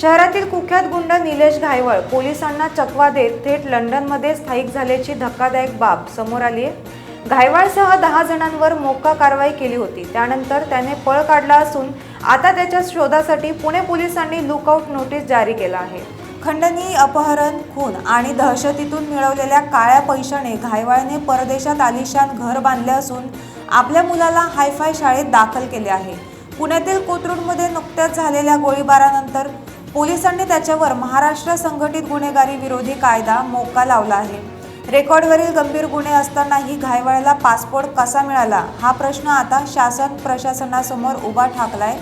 शहरातील कुख्यात गुंड निलेश घायवळ पोलिसांना चकवा देत थेट लंडनमध्ये स्थायिक झाल्याची धक्कादायक बाब समोर आली आहे. घायवाळसह दहा जणांवर मोक्का कारवाई केली होती. त्यानंतर त्याने पळ काढला असून आता त्याच्या शोधासाठी पुणे पोलिसांनी लुकआउट नोटीस जारी केला आहे. खंडनीय अपहरण खून आणि दहशतीतून मिळवलेल्या काळ्या पैशाने घायवाळने परदेशात आलिशान घर बांधले असून आपल्या मुलाला हायफाय शाळेत दाखल केले आहे. पुण्यातील कोथरूडमध्ये नुकत्याच झालेल्या गोळीबारानंतर पोलिसांनी त्याच्यावर महाराष्ट्र संघटित गुन्हेगारी विरोधी कायदा मोका लावला आहे. रेकॉर्डवरील गंभीर गुन्हे असतानाही घायवाळ्याला पासपोर्ट कसा मिळाला? हा प्रश्न आता शासन प्रशासनासमोर उभा ठाकलाय.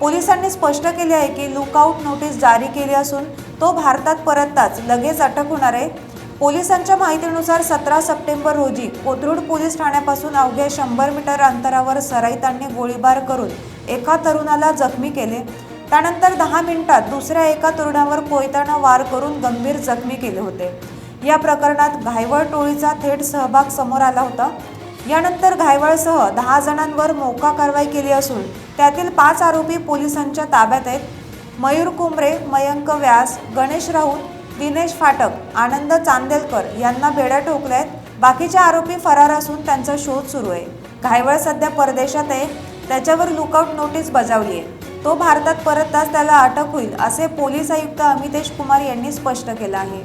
पोलिसांनी स्पष्ट केले आहे की लुकआउट नोटीस जारी केली असून तो भारतात परतताच लगेच अटक होणार आहे. पोलिसांच्या माहितीनुसार सतरा सप्टेंबर रोजी कोथरूड पोलीस ठाण्यापासून अवघ्या शंभर मीटर अंतरावर सराईतांनी गोळीबार करून एका तरुणाला जखमी केले. त्यानंतर दहा मिनिटात दुसऱ्या एका तरुणावर कोयत्यानं वार करून गंभीर जखमी केले होते. या प्रकरणात घायवळ टोळीचा थेट सहभाग समोर आला होता. यानंतर घायवळसह दहा जणांवर मोका कारवाई केली असून त्यातील पाच आरोपी पोलिसांच्या ताब्यात आहेत. मयूर कुंबरे मयंक व्यास गणेश राऊत दिनेश फाटक आनंद चांदेलकर यांना बेड्या ठोकल्या आहेत. बाकीचे आरोपी फरार असून त्यांचा शोध सुरू आहे. घायवळ सध्या परदेशात आहे. त्याच्यावर लुकआउट नोटीस बजावली आहे. तो भारतात परतताच त्याला अटक होईल असे पोलीस आयुक्त अमितेश कुमार यांनी स्पष्ट केलं आहे.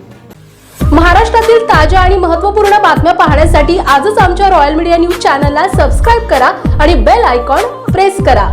महाराष्ट्रातील ताज्या आणि महत्त्वपूर्ण बातम्या पाहण्यासाठी आजच आमच्या रॉयल मीडिया न्यूज चॅनलला सबस्क्राईब करा आणि बेल आयकॉन प्रेस करा.